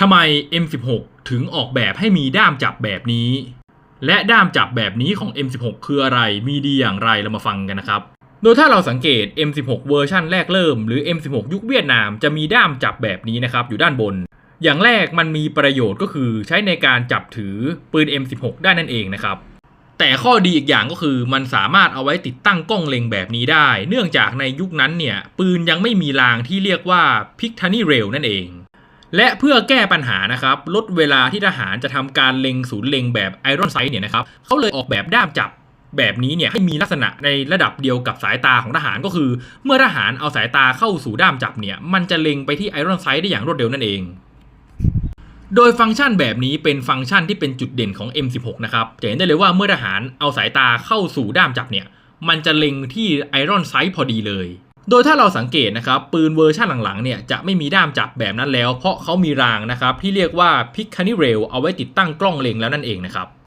ทำไม M16 ถึงออกแบบให้มีด้ามจับแบบนี้ และด้ามจับแบบนี้ของ M16 คืออะไร มีดีอย่างไร เรามาฟังกันนะครับ โดยถ้าเราสังเกต M16 เวอร์ชันแรกเริ่มหรือ M16 ยุคเวียดนามจะมีด้ามจับแบบนี้นะครับ อยู่ด้านบน อย่างแรกมันมีประโยชน์ก็คือใช้ในการจับถือปืน M16 ได้นั่นเองนะครับแต่ข้อดีอีกอย่างก็คือมันสามารถเอาไว้ติดตั้งกล้องเล็งแบบนี้ได้ เนื่องจากในยุคนั้นเนี่ย ปืนยังไม่มีรางที่เรียกว่า p i c t a n y Rail นั่นเอง และเพื่อแก้ปัญหานะครับลดเวลาที่ทหารจะทำการเล็งศูนย์เล็งแบบ Iron Sight เนี่ยนะครับเขาเลยออกแบบด้ามจับแบบนี้เนี่ยให้มีลักษณะในระดับเดียวกับสายตาของทหารก็คือ เมื่อทหารเอาสายตาเข้าสู่ด้ามจับเนี่ยมันจะเล็งไปที่ Iron Sight ได้อย่างรวดเร็วนั่นเอง โดยฟังก์ชันแบบนี้เป็นฟังก์ชันที่เป็นจุดเด่นของ M16 นะครับจะเห็นได้เลยว่าเมื่อทหารเอาสายตาเข้าสู่ด้ามจับเนี่ยมันจะเล็งที่ไอรอนไซต์พอดีเลย โดยถ้าเราสังเกตนะครับปืนเวอร์ชันหลังๆเนี่ยจะไม่มีด้ามจับแบบนั้นแล้ว เพราะเขามีรางนะครับที่เรียกว่าพิกคานิเรลเอาไว้ติดตั้งกล้องเล็งแล้วนั่นเองนะครับ